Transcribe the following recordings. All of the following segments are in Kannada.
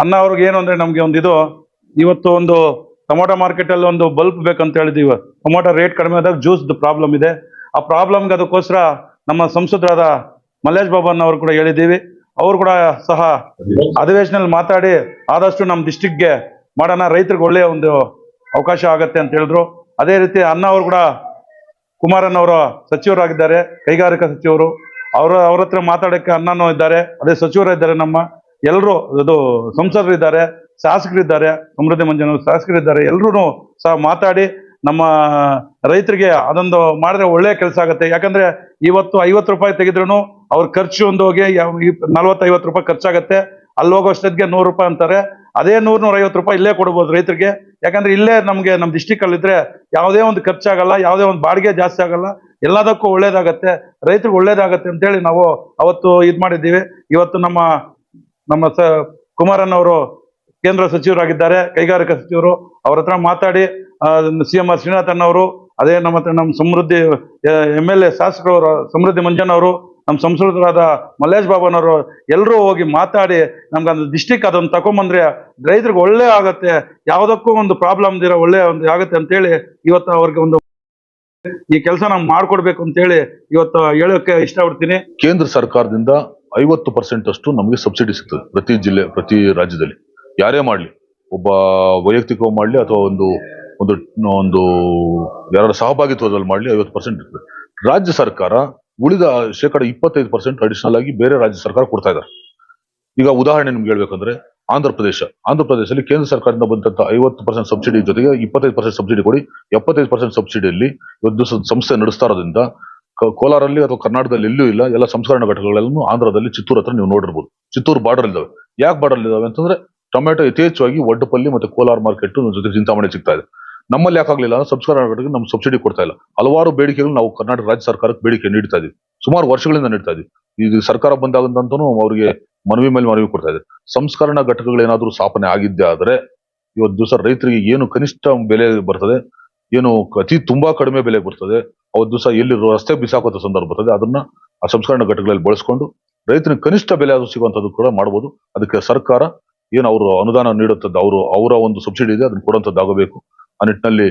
ಅನ್ನ ಅವ್ರಿಗೆ ಏನು ಅಂದ್ರೆ ನಮ್ಗೆ ಒಂದು ಇದು, ಇವತ್ತು ಒಂದು ಟೊಮೊಟೊ ಮಾರ್ಕೆಟ್ ಅಲ್ಲಿ ಒಂದು ಬಲ್ಪ್ ಬೇಕಂತ ಹೇಳಿದೀವಿ. ಟೊಮೊಟೊ ರೇಟ್ ಕಡಿಮೆ ಆದಾಗ ಜ್ಯೂಸ್ ಪ್ರಾಬ್ಲಮ್ ಇದೆ. ಆ ಪ್ರಾಬ್ಲಮ್ಗೆ ಅದಕ್ಕೋಸ್ಕರ ನಮ್ಮ ಸಂಸದರಾದ ಮಲ್ಲೇಶ್ ಬಾಬನ್ ಅವರು ಕೂಡ ಹೇಳಿದ್ದೀವಿ ಅವ್ರು ಕೂಡ ಸಹ ಅಧಿವೇಶನದಲ್ಲಿ ಮಾತಾಡಿ ಆದಷ್ಟು ನಮ್ಮ ಡಿಸ್ಟಿಕ್ಗೆ ಮಾಡೋಣ, ರೈತರಿಗೆ ಒಳ್ಳೆಯ ಒಂದು ಅವಕಾಶ ಆಗತ್ತೆ ಅಂತ ಹೇಳಿದ್ರು. ಅದೇ ರೀತಿ ಅನ್ನ ಅವರು ಕೂಡ ಕುಮಾರನ್ ಅವರು ಸಚಿವರಾಗಿದ್ದಾರೆ, ಕೈಗಾರಿಕಾ ಸಚಿವರು. ಅವರ, ಅವ್ರ ಹತ್ರ ಮಾತಾಡಕ್ಕೆ ಅನ್ನನೂ ಇದ್ದಾರೆ. ಅದೇ ಸಚಿವರು ಇದ್ದಾರೆ ನಮ್ಮ ಎಲ್ಲರೂ ಅದು ಸಂಸದರಿದ್ದಾರೆ, ಶಾಸಕರಿದ್ದಾರೆ, ಸಮೃದ್ಧಿ ಮಂಜನ ಶಾಸಕರಿದ್ದಾರೆ ಎಲ್ಲರೂ ಸಹ ಮಾತಾಡಿ ನಮ್ಮ ರೈತರಿಗೆ ಅದೊಂದು ಮಾಡಿದ್ರೆ ಒಳ್ಳೆಯ ಕೆಲಸ ಆಗುತ್ತೆ. ಯಾಕಂದ್ರೆ ಇವತ್ತು ಐವತ್ತು ರೂಪಾಯಿ ತೆಗೆದ್ರು ಅವ್ರ ಖರ್ಚು ಒಂದು ಹೋಗಿ ನಲ್ವತ್ತೈವತ್ತು ರೂಪಾಯಿ ಖರ್ಚಾಗುತ್ತೆ. ಅಲ್ಲಿ ಹೋಗೋಷ್ಟೊತ್ತಿಗೆ ನೂರು ರೂಪಾಯಿ ಅಂತಾರೆ. ಅದೇ ನೂರು ನೂರ ಐವತ್ತು ರೂಪಾಯಿ ಇಲ್ಲೇ ಕೊಡ್ಬೋದು ರೈತರಿಗೆ. ಯಾಕಂದ್ರೆ ಇಲ್ಲೇ ನಮಗೆ ನಮ್ಮ ಡಿಸ್ಟಿಕ್ ಅಲ್ಲಿ ಇದ್ರೆ ಯಾವುದೇ ಒಂದು ಖರ್ಚಾಗಲ್ಲ, ಯಾವುದೇ ಒಂದು ಬಾಡಿಗೆ ಜಾಸ್ತಿ ಆಗಲ್ಲ. ಎಲ್ಲದಕ್ಕೂ ಒಳ್ಳೇದಾಗತ್ತೆ. ರೈತರಿಗೆ ಒಳ್ಳೇದಾಗತ್ತೆ ಅಂತೇಳಿ ನಾವು ಅವತ್ತು ಇದು ಮಾಡಿದ್ದೀವಿ. ಇವತ್ತು ನಮ್ಮ ನಮ್ಮ ಸ ಕುಮಾರನ್ ಅವರು ಕೇಂದ್ರ ಸಚಿವರಾಗಿದ್ದಾರೆ, ಕೈಗಾರಿಕಾ ಸಚಿವರು. ಅವ್ರ ಹತ್ರ ಮಾತಾಡಿ ಸಿ ಎಂ ಆರ್ ಶ್ರೀನಾಥನ್ ಅವರು, ಅದೇ ನಮ್ಮ ಹತ್ರ ನಮ್ಮ ಸಮೃದ್ಧಿ ಎಂ ಎಲ್ ಎ ಶಾಸಕರವರು, ಸಮೃದ್ಧಿ ಮಂಜನ್ ಅವರು, ನಮ್ಮ ಸಂಸದರಾದ ಮಲ್ಲೇಶ್ ಬಾಬನವರು ಎಲ್ಲರೂ ಹೋಗಿ ಮಾತಾಡಿ ನಮ್ಗೆ ಒಂದು ಡಿಸ್ಟಿಕ್ ಅದನ್ನು ತಗೊಂಬಂದ್ರೆ ರೈತರಿಗೆ ಒಳ್ಳೆ ಆಗತ್ತೆ, ಯಾವುದಕ್ಕೂ ಒಂದು ಪ್ರಾಬ್ಲಮ್ ಇರೋ ಒಳ್ಳೆ ಒಂದು ಆಗುತ್ತೆ ಅಂತೇಳಿ ಇವತ್ತು ಅವ್ರಿಗೆ ಒಂದು ಈ ಕೆಲಸ ನಾವು ಮಾಡ್ಕೊಡ್ಬೇಕು ಅಂತೇಳಿ ಇವತ್ತು ಹೇಳೋಕೆ ಇಷ್ಟಪಡ್ತೀನಿ. ಕೇಂದ್ರ ಸರ್ಕಾರದಿಂದ ಐವತ್ತು ಪರ್ಸೆಂಟ್ ಅಷ್ಟು ನಮಗೆ ಸಬ್ಸಿಡಿ ಸಿಗ್ತದೆ ಪ್ರತಿ ಜಿಲ್ಲೆ, ಪ್ರತಿ ರಾಜ್ಯದಲ್ಲಿ. ಯಾರೇ ಮಾಡಲಿ, ಒಬ್ಬ ವೈಯಕ್ತಿಕವಾಗಿ ಮಾಡಲಿ ಅಥವಾ ಒಂದು ಒಂದು ಒಂದು ಯಾರ ಸಹಭಾಗಿತ್ವದಲ್ಲಿ ಮಾಡಲಿ ಐವತ್ತು ಪರ್ಸೆಂಟ್ ಇರ್ತದೆ. ರಾಜ್ಯ ಸರ್ಕಾರ ಉಳಿದ ಶೇಕಡ ಇಪ್ಪತ್ತೈದು ಪರ್ಸೆಂಟ್ ಅಡಿಷನಲ್ ಆಗಿ ಬೇರೆ ರಾಜ್ಯ ಸರ್ಕಾರ ಕೊಡ್ತಾ ಇದ್ದಾರೆ. ಈಗ ಉದಾಹರಣೆ ನಿಮ್ಗೆ ಹೇಳ್ಬೇಕಂದ್ರೆ ಆಂಧ್ರ ಪ್ರದೇಶ. ಆಂಧ್ರ ಪ್ರದೇಶದಲ್ಲಿ ಕೇಂದ್ರ ಸರ್ಕಾರದಿಂದ ಬಂದಂತ ಐವತ್ತು ಪರ್ಸೆಂಟ್ ಸಬ್ಸಿಡಿ ಜೊತೆಗೆ ಇಪ್ಪತ್ತೈದು ಪರ್ಸೆಂಟ್ ಸಬ್ಸಿಡಿ ಕೊಡಿ. ಎಪ್ಪತ್ತೈದು ಪರ್ಸೆಂಟ್ ಸಬ್ಸಿಡಿಯಲ್ಲಿ ಸ- ಸಂಸ್ಥೆ ನಡೆಸ್ತಾ ಇರೋದ್ರಿಂದ ಕೋಲಾರಲ್ಲಿ ಅಥವಾ ಕರ್ನಾಟಕದಲ್ಲಿ ಎಲ್ಲೂ ಇಲ್ಲ. ಎಲ್ಲ ಸಂಸ್ಕರಣಾ ಘಟಕಗಳಲ್ಲೂ ಆಂಧ್ರದಲ್ಲಿ ಚಿತ್ತೂರ್ ಹತ್ರ ನೀವು ನೋಡಿರ್ಬೋದು. ಚಿತ್ತೂರು ಬಾರ್ಡರ್ ಇದಾವೆ ಯಾಕೆ ಬಾರ್ಡರ್ ಇದಾವೆ ಅಂತಂದ್ರೆ ಟೊಮೆಟೊ ಯಥೇಚ್ಛವಾಗಿ ಒಡ್ಡಪಲ್ಲಿ ಮತ್ತೆ ಕೋಲಾರ ಮಾರ್ಕೆಟ್ ಜೊತೆ ಚಿಂತಾಮಣಿ ಸಿಗ್ತಾ ಇದೆ. ನಮ್ಮಲ್ಲಿ ಯಾಕಾಗ್ಲಿಲ್ಲ ಅಂದ್ರೆ ಸಂಸ್ಕರಣಾ ಘಟಕ ನಮ್ಗೆ ಸಬ್ಸಿಡಿ ಕೊಡ್ತಾ ಇಲ್ಲ. ಹಲವಾರು ಬೇಡಿಕೆಗಳು ನಾವು ಕರ್ನಾಟಕ ರಾಜ್ಯ ಸರ್ಕಾರಕ್ಕೆ ಬೇಡಿಕೆ ನೀಡ್ತಾ ಇದೀವಿ. ಸುಮಾರು ವರ್ಷಗಳಿಂದ ನೀಡ್ತಾ ಇದೀವಿ. ಇದು ಸರ್ಕಾರ ಬಂದಾಗಂತೂ ಅವರಿಗೆ ಮನವಿ ಮೇಲೆ ಮನವಿ ಕೊಡ್ತಾ ಇದೆ. ಸಂಸ್ಕರಣಾ ಘಟಕಗಳು ಏನಾದರೂ ಸ್ಥಾಪನೆ ಆಗಿದ್ದೇ ಆದ್ರೆ ಇವತ್ತು ದಿವಸ ರೈತರಿಗೆ ಏನು ಕನಿಷ್ಠ ಬೆಲೆ ಬರ್ತದೆ? ಏನು ಅತಿ ತುಂಬಾ ಕಡಿಮೆ ಬೆಲೆ ಬರ್ತದೆ, ಅವತ್ತು ದಿವಸ ಎಲ್ಲಿ ರಸ್ತೆ ಬಿಸಾಕುವಂತ ಸಂದರ್ಭ ಬರ್ತದೆ, ಅದನ್ನ ಆ ಸಂಸ್ಕರಣಾ ಘಟಕಗಳಲ್ಲಿ ಬಳಸ್ಕೊಂಡು ರೈತನ ಕನಿಷ್ಠ ಬೆಲೆ ಆದ್ರೂ ಸಿಗುವಂತದ್ದು ಕೂಡ ಮಾಡಬಹುದು ಅದಕ್ಕೆ ಸರ್ಕಾರ ಏನು ಅವರು ಅನುದಾನ ನೀಡುತ್ತದ್ದು ಅವರು ಅವರ ಒಂದು ಸಬ್ಸಿಡಿ ಇದೆ, ಅದನ್ನ ಕೊಡುವಂತದ್ದಾಗಬೇಕು ಆ ನಿಟ್ಟಿನಲ್ಲಿ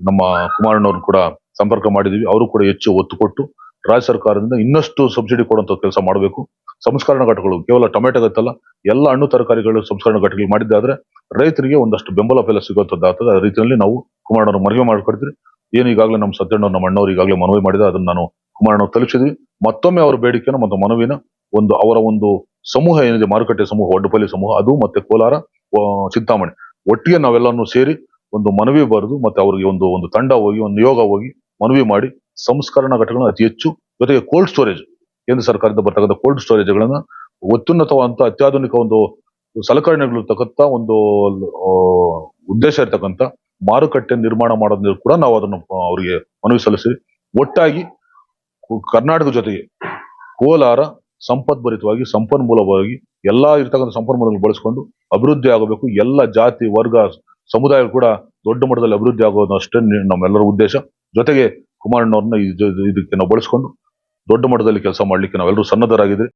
ನಮ್ಮ ಕುಮಾರಣ್ಣವ್ರನ್ನ ಕೂಡ ಸಂಪರ್ಕ ಮಾಡಿದೀವಿ. ಅವರು ಕೂಡ ಹೆಚ್ಚು ಒತ್ತು ಕೊಟ್ಟು ರಾಜ್ಯ ಸರ್ಕಾರದಿಂದ ಇನ್ನಷ್ಟು ಸಬ್ಸಿಡಿ ಕೊಡುವಂತ ಕೆಲಸ ಮಾಡಬೇಕು. ಸಂಸ್ಕರಣಾ ಘಟಕಗಳು ಕೇವಲ ಟೊಮೆಟೊ ಗತ್ತಲ್ಲ, ಎಲ್ಲ ಹಣ್ಣು ತರಕಾರಿಗಳು ಸಂಸ್ಕರಣಾ ಘಟಕಗಳು ಮಾಡಿದ್ದಾದ್ರೆ ರೈತರಿಗೆ ಒಂದಷ್ಟು ಬೆಂಬಲ ಬೆಲೆ ಸಿಗುವಂತದ್ದಾಗ್ತದೆ ಆ ರೀತಿಯಲ್ಲಿ ನಾವು ಕುಮಾರಣ್ಣವ್ರು ಮನವಿ ಮಾಡ್ಕೊಡ್ತೀವಿ. ಏನು ಈಗಾಗಲೇ ನಮ್ಮ ಸತ್ಯಣ್ಣ ನಮ್ಮ ಅಣ್ಣವ್ರು ಈಗಾಗಲೇ ಮನವಿ ಮಾಡಿದ ಅದನ್ನ ನಾನು ಕುಮಾರಣ್ಣವ್ರು ತಲುಪಿಸಿದ್ವಿ. ಮತ್ತೊಮ್ಮೆ ಅವರ ಬೇಡಿಕೆನ ಮತ್ತು ಮನವಿನ ಒಂದು ಅವರ ಒಂದು ಸಮೂಹ ಏನಿದೆ, ಮಾರುಕಟ್ಟೆ ಸಮೂಹ ಒಡ್ಡಪಲ್ಲಿ ಸಮೂಹ, ಅದು ಮತ್ತೆ ಕೋಲಾರ ಚಿಂತಾಮಣಿ. ಒಟ್ಟಿಗೆ ನಾವೆಲ್ಲರೂ ಸೇರಿ ಒಂದು ಮನವಿ ಬರೆದು ಮತ್ತೆ ಅವರಿಗೆ ಒಂದು ಒಂದು ತಂಡ ಹೋಗಿ, ಒಂದು ನಿಯೋಗ ಹೋಗಿ ಮನವಿ ಮಾಡಿ ಸಂಸ್ಕರಣಾ ಘಟಕಗಳನ್ನು ಅತಿ ಹೆಚ್ಚು. ಜೊತೆಗೆ ಕೋಲ್ಡ್ ಸ್ಟೋರೇಜ್ ಕೇಂದ್ರ ಸರ್ಕಾರದಿಂದ ಬರ್ತಕ್ಕಂಥ ಕೋಲ್ಡ್ ಸ್ಟೋರೇಜ್ಗಳನ್ನು ಅತ್ಯುನ್ನತವಾದಂಥ ಅತ್ಯಾಧುನಿಕ ಒಂದು ಸಲಕರಣೆಗಳು ತಕ್ಕಂಥ ಒಂದು ಉದ್ದೇಶ ಇರ್ತಕ್ಕಂಥ ಮಾರುಕಟ್ಟೆ ನಿರ್ಮಾಣ ಮಾಡೋದ್ರ ಕೂಡ ನಾವು ಅದನ್ನು ಅವರಿಗೆ ಮನವಿ ಸಲ್ಲಿಸಿ ಒಟ್ಟಾಗಿ ಕರ್ನಾಟಕ ಜೊತೆಗೆ ಕೋಲಾರ ಸಂಪದ್ಭರಿತವಾಗಿ, ಸಂಪನ್ಮೂಲವಾಗಿ ಎಲ್ಲಾ ಇರ್ತಕ್ಕಂಥ ಸಂಪನ್ಮೂಲಗಳು ಬಳಸಿಕೊಂಡು ಅಭಿವೃದ್ಧಿ ಆಗಬೇಕು. ಎಲ್ಲ ಜಾತಿ, ವರ್ಗ ಸಮುದಾಯ ಕೂಡ ದೊಡ್ಡ ಮಟ್ಟದಲ್ಲಿ ಅಭಿವೃದ್ಧಿ ಆಗೋದು ಅಷ್ಟೇ ನಮ್ಮೆಲ್ಲರ ಉದ್ದೇಶ. ಜೊತೆಗೆ ಕುಮಾರಣ್ಣವ್ರನ್ನ ಇದಕ್ಕೆ ನಾವು ಬಳಸ್ಕೊಂಡು ದೊಡ್ಡ ಮಟ್ಟದಲ್ಲಿ ಕೆಲಸ ಮಾಡ್ಲಿಕ್ಕೆ ನಾವೆಲ್ಲರೂ ಸನ್ನದ್ಧರಾಗಿದ್ದೀವಿ